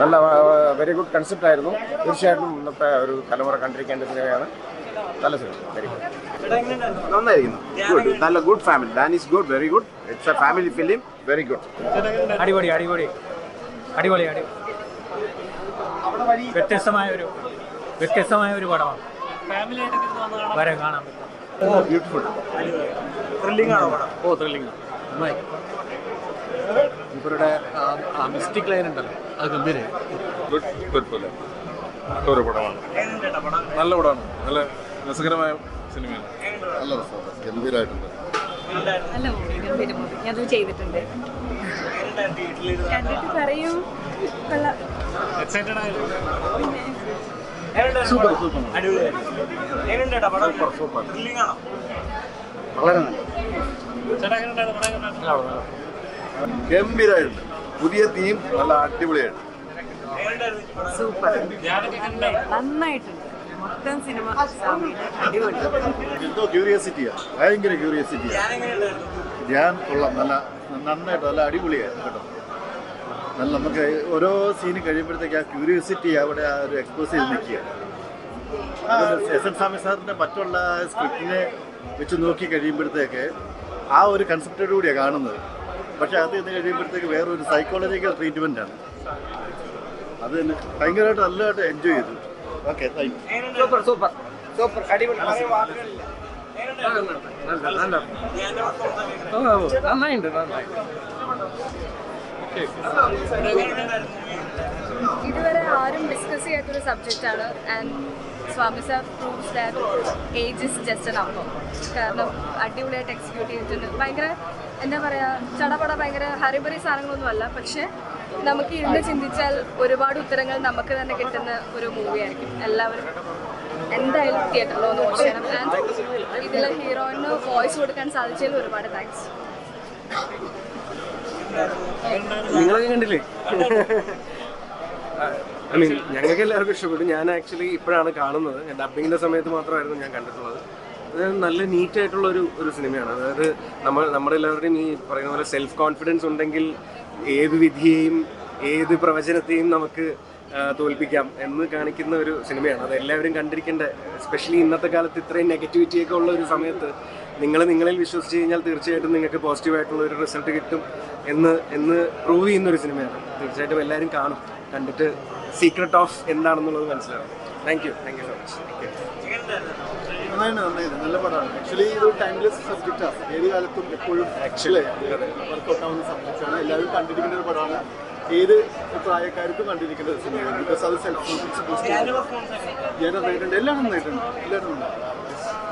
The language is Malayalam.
നല്ല വെരി ഗുഡ് കൺസെപ്റ്റ് ആയിരുന്നു. തീർച്ചയായിട്ടും ഇന്നത്തെ ഒരു തലമുറ കണ്ടിരിക്കേണ്ട സിനിമയാണ്. നല്ല സിനിമ. വെരി ഗുഡ് നന്നായിരിക്കുന്നു. ഗുഡ് നല്ല good family than is good very good it's a family film very good അടിപൊളി അടിപൊളി. അടിപൊളി അടി വ്യത്യസ്തമായ ഒരു വ്യത്യസ്തമായ ഒരു പടമാണ്. വരെ കാണാൻ പറ്റും. ബ്യൂട്ടിഫുൾ ഓ ത്രില്ലിംഗ് നന്നായി ഇവരുടെ ആ മിസ്റ്റിക് ലൈൻ ഉണ്ടല്ലോ. അത് ഗംഭീരം ഗുഡ് കുഴപ്പമില്ല ഒരു പടമാണ്. നല്ല പടമാണ്. നല്ല രസകരമായ സിനിമയാണ്. നല്ല രസമാണ്. ഗംഭീരമായിട്ടുണ്ട് നല്ല മൂവി ഗംഭീര മൂവി ഞാനത് ചെയ്തിട്ടുണ്ട്. കണ്ടിട്ട് പറയൂ. കൊള്ളാം. Super super. വളരെ നല്ല ഗംഭീരമായിട്ടുണ്ട് പുതിയ തീം നല്ല അടിപൊളിയായിട്ട് സൂപ്പർ. നന്നായിട്ടുണ്ട്. മൊത്തം സിനിമ അടിപൊളി എന്തോ ക്യൂരിയോസിറ്റിയാണ് ഭയങ്കര ക്യൂരിയോസിറ്റിയാണ് ഞാൻ കൊള്ളാം. നല്ല നന്നായിട്ട് നല്ല അടിപൊളിയായിരുന്നു കേട്ടോ. നല്ല നമുക്ക് ഓരോ സീന് കഴിയുമ്പോഴത്തേക്ക് ആ ക്യൂരിയോസിറ്റി അവിടെ ആ ഒരു എക്സ്പോസ് ചെയ്ത് നിൽക്കുക. എസ് എൻ സ്വാമി സാറിന്റെ മറ്റുള്ള സ്ക്രിപ്റ്റിനെ വെച്ച് നോക്കി കഴിയുമ്പോഴത്തേക്ക് ആ ഒരു കൺസെപ്റ്റോട് കൂടിയാണ് കാണുന്നത്. പക്ഷേ അത് നിന്ന് കഴിയുമ്പോഴത്തേക്ക് വേറൊരു സൈക്കോളജിക്കൽ ട്രീറ്റ്മെന്റ് ആണ്. അത് തന്നെ ഭയങ്കരമായിട്ട് നല്ലതായിട്ട് എൻജോയ് ചെയ്തു. Okay thank you super super. Super അടിപൊളി. നന്നായിട്ടുണ്ട് നന്നായി ഓക്കെ. സബ്ജക്റ്റ് സബ്ജക്റ്റാണ് and Swami sir proves that age is just a number കാരണം അടിപൊളിയായിട്ട് എക്സിക്യൂട്ട് ചെയ്തിട്ടുണ്ട്. ഭയങ്കര എന്താ പറയുക ചടപട ഭയങ്കര ഹരിബറി സാധനങ്ങളൊന്നും അല്ല. പക്ഷേ നമുക്ക് ഇരുന്ന് ചിന്തിച്ചാൽ ഒരുപാട് ഉത്തരങ്ങൾ നമുക്ക് തന്നെ കിട്ടുന്ന ഒരു മൂവിയായിരിക്കും എല്ലാവരും എന്തായാലും തിയേറ്ററിൽ ഒന്ന് വാച്ച് ചെയ്യണം. ആൻഡ് ഇതിൽ ഹീറോയിന് വോയിസ് കൊടുക്കാൻ സാധിച്ചതിൽ ഒരുപാട് താങ്ക്സ് നിങ്ങളൊക്കെ കണ്ടില്ലേ? ഐ മീൻ ഞങ്ങൾക്ക് എല്ലാവർക്കും ഇഷ്ടപ്പെട്ടു. ഞാൻ ആക്ച്വലി ഇപ്പോഴാണ് കാണുന്നത്. ഞാൻ ഡബിങ്ങിന്റെ സമയത്ത് മാത്രമായിരുന്നു ഞാൻ കണ്ടിട്ടുള്ളത്. നല്ല നീറ്റ് ആയിട്ടുള്ള ഒരു ഒരു സിനിമയാണ്. അതായത് നമ്മൾ നമ്മുടെ എല്ലാവരുടെയും ഈ പറയുന്ന പോലെ സെൽഫ് കോൺഫിഡൻസ് ഉണ്ടെങ്കിൽ ഏത് വിധിയെയും ഏത് പ്രവചനത്തെയും നമുക്ക് തോൽപ്പിക്കാം എന്ന് കാണിക്കുന്ന ഒരു സിനിമയാണ്. അത് എല്ലാവരും കണ്ടിരിക്കേണ്ട എസ്പെഷ്യലി ഇന്നത്തെ കാലത്ത് ഇത്രയും നെഗറ്റിവിറ്റിയൊക്കെ ഉള്ള ഒരു സമയത്ത് നിങ്ങൾ നിങ്ങളിൽ വിശ്വസിച്ച് കഴിഞ്ഞാൽ തീർച്ചയായിട്ടും നിങ്ങൾക്ക് പോസിറ്റീവായിട്ടുള്ള ഒരു റിസൾട്ട് കിട്ടും എന്ന് എന്ന് പ്രൂവ് ചെയ്യുന്ന ഒരു സിനിമയാണ്. തീർച്ചയായിട്ടും എല്ലാവരും കാണും. കണ്ടിട്ട് സീക്രട്ട് ഓഫ് എന്താണെന്നുള്ളത് മനസ്സിലാവും. Thank you thank you so much നല്ല പടമാണ്. ആക്ച്വലി ഇത് ടൈംലെസ് സബ്ജക്റ്റാണ് ഏത് കാലത്തും എപ്പോഴും ആക്ച്വലി വർക്കൗട്ട് ആവുന്ന സബ്ജക്റ്റാണ് എല്ലാവരും കണ്ടിരിക്കുന്ന ഒരു പടമാണ്. ഏത് പ്രായക്കാർക്കും കണ്ടിരിക്കേണ്ട ഒരു സിനിമയാണ് ബിക്കോസ് അത് സെൽഫ് കോൺഫിഡൻസ് ബൂസ്റ്റ് ചെയ്യാൻ നന്നായിട്ടുണ്ട്. എല്ലാം നന്നായിട്ടുണ്ട്. എല്ലാവരും നന്നായി